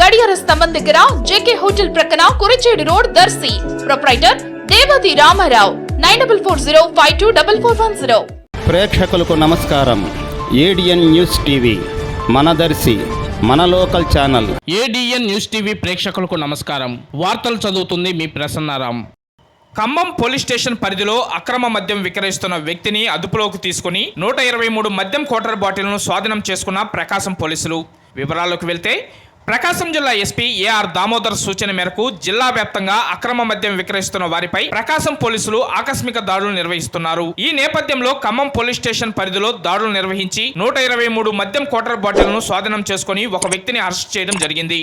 గడియార స్తంభం దగ్గర జేకే హోటల్ ప్రక్కన Kurichedu road Darsi. Proprietor Devathi Rama Rao. Nine double four zero five two double four one zero. ప్రేక్షకులకు నమస్కారం. ADN news TV మనదర్శి మన local channel. ADN news TV ప్రేక్షకులకు నమస్కారం. వార్తలు చదువుతుంది మీ ప్రసన్నారాం. ఖమ్మం పోలీస్ స్టేషన్ పరిధిలో అక్రమ మద్యం విక్రయిస్తున్న వ్యక్తిని అదుపులోకి తీసుకుని నూట ఇరవై మూడు మద్యం క్వార్టర్ బాటిల్ను స్వాధీనం చేసుకున్న ప్రకాశం పోలీసులు. వివరాల్లోకి వెళ్తే ప్రకాశం జిల్లా ఎస్పీ ఏఆర్ దామోదర్ సూచన మేరకు జిల్లా వ్యాప్తంగా అక్రమ మద్యం విక్రయిస్తున్న వారిపై ప్రకాశం పోలీసులు ఆకస్మిక దాడులు నిర్వహిస్తున్నారు. ఈ నేపథ్యంలో ఖమ్మం పోలీస్ స్టేషన్ పరిధిలో దాడులు నిర్వహించి నూట ఇరవై మూడు మద్యం క్వార్టర్ బాటిల్ను స్వాధీనం చేసుకుని ఒక వ్యక్తిని అరెస్ట్ చేయడం జరిగింది.